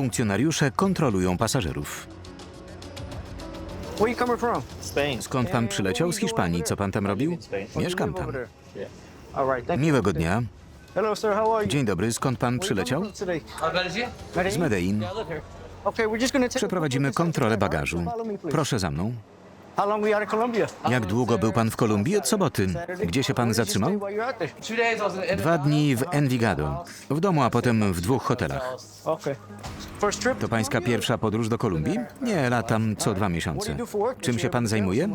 Funkcjonariusze kontrolują pasażerów. Where you coming from? Spain. Skąd pan przyleciał? Z Hiszpanii. Co pan tam robił? Mieszkam tam. Miłego dnia. Hello, sir. How are you? Dzień dobry. Skąd pan przyleciał? Z Medellin? Przeprowadzimy kontrolę bagażu. Proszę za mną. Jak długo był pan w Kolumbii? Od soboty. Gdzie się pan zatrzymał? Dwa dni w Envigado. W domu, a potem w dwóch hotelach. To pańska pierwsza podróż do Kolumbii? Nie, latam co dwa miesiące. Czym się pan zajmuje?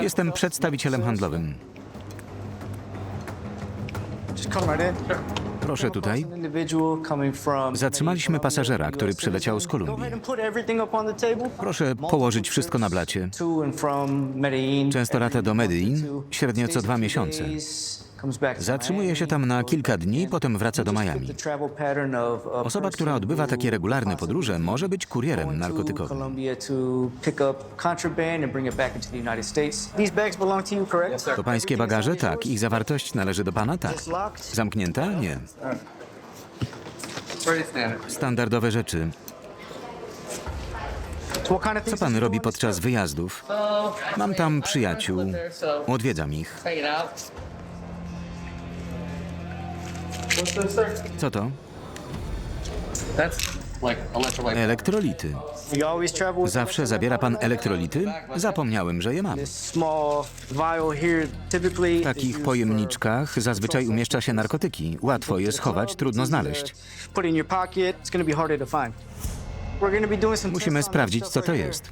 Jestem przedstawicielem handlowym. Just come right in. Proszę tutaj. Zatrzymaliśmy pasażera, który przyleciał z Kolumbii. Proszę położyć wszystko na blacie. Często lata do Medellin, średnio co dwa miesiące. Zatrzymuje się tam na kilka dni, potem wraca do Miami. Osoba, która odbywa takie regularne podróże, może być kurierem narkotykowym. To pańskie bagaże? Tak. Ich zawartość należy do pana? Tak. Zamknięta? Nie. Standardowe rzeczy. Co pan robi podczas wyjazdów? Mam tam przyjaciół. Odwiedzam ich. Co to? Elektrolity. Zawsze zabiera pan elektrolity? Zapomniałem, że je mam. W takich pojemniczkach zazwyczaj umieszcza się narkotyki. Łatwo je schować, trudno znaleźć. Musimy sprawdzić, co to jest.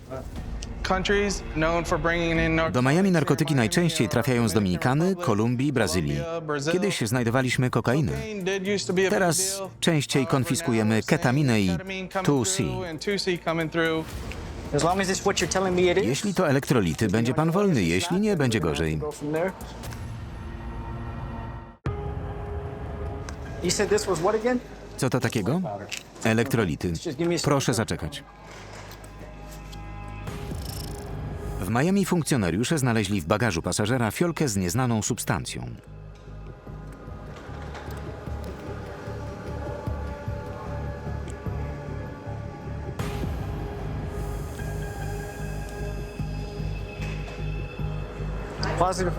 Do Miami narkotyki najczęściej trafiają z Dominikany, Kolumbii, Brazylii. Kiedyś znajdowaliśmy kokainę. Teraz częściej konfiskujemy ketaminę i 2C. Jeśli to elektrolity, będzie pan wolny, jeśli nie, będzie gorzej. Co to takiego? Elektrolity. Proszę zaczekać. W Miami funkcjonariusze znaleźli w bagażu pasażera fiolkę z nieznaną substancją.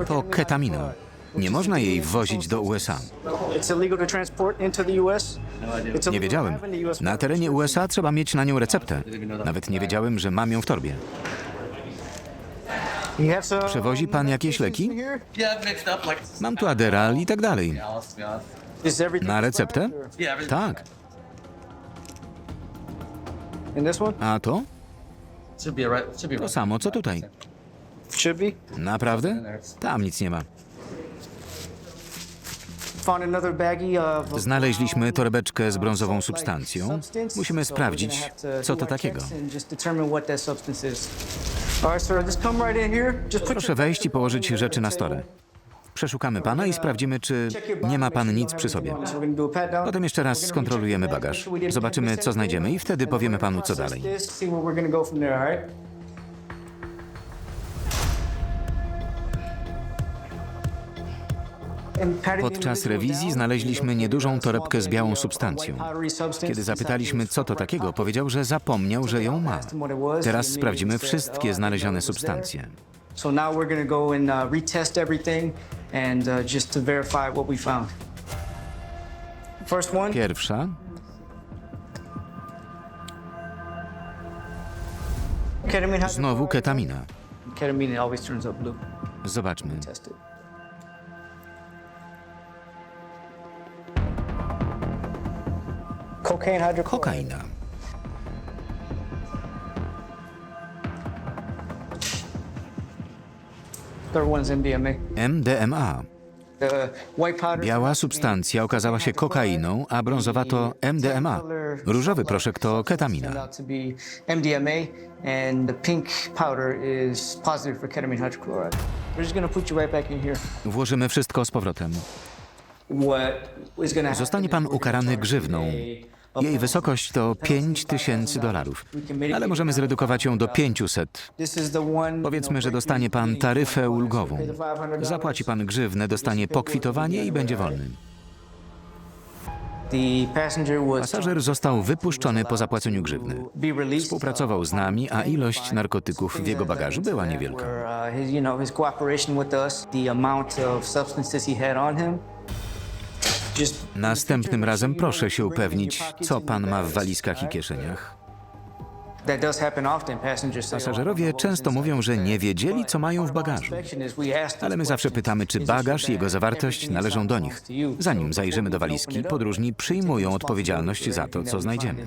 To ketamina. Nie można jej wwozić do USA. Nie wiedziałem. Na terenie USA trzeba mieć na nią receptę. Nawet nie wiedziałem, że mam ją w torbie. Przewozi pan jakieś leki? Mam tu Adderall i tak dalej. Na receptę? Tak. A to? To samo, co tutaj. Naprawdę? Tam nic nie ma. Znaleźliśmy torebeczkę z brązową substancją. Musimy sprawdzić, co to takiego. Proszę wejść i położyć rzeczy na stole. Przeszukamy pana i sprawdzimy, czy nie ma pan nic przy sobie. Potem jeszcze raz skontrolujemy bagaż. Zobaczymy, co znajdziemy i wtedy powiemy panu, co dalej. Podczas rewizji znaleźliśmy niedużą torebkę z białą substancją. Kiedy zapytaliśmy, co to takiego, powiedział, że zapomniał, że ją ma. Teraz sprawdzimy wszystkie znalezione substancje. So now we're gonna go and uh, retest everything and uh, just to verify what we found. First one, Pierwsza, znowu ketamina. Ketamine always turns up blue. Zobaczmy. Test it. Kokaina. MDMA. Biała substancja okazała się kokainą, a brązowa to MDMA. Różowy proszek to ketamina. Włożymy wszystko z powrotem. Zostanie pan ukarany grzywną. Jej wysokość to 5 tysięcy dolarów, ale możemy zredukować ją do 500. This is the one, Powiedzmy, że dostanie pan taryfę ulgową. Zapłaci pan grzywnę, dostanie pokwitowanie i będzie wolny. The passenger was Pasażer został wypuszczony po zapłaceniu grzywny. Współpracował z nami, a ilość narkotyków w jego bagażu była niewielka. Następnym razem proszę się upewnić, co pan ma w walizkach i kieszeniach. Pasażerowie często mówią, że nie wiedzieli, co mają w bagażu. Ale my zawsze pytamy, czy bagaż i jego zawartość należą do nich. Zanim zajrzymy do walizki, podróżni przyjmują odpowiedzialność za to, co znajdziemy.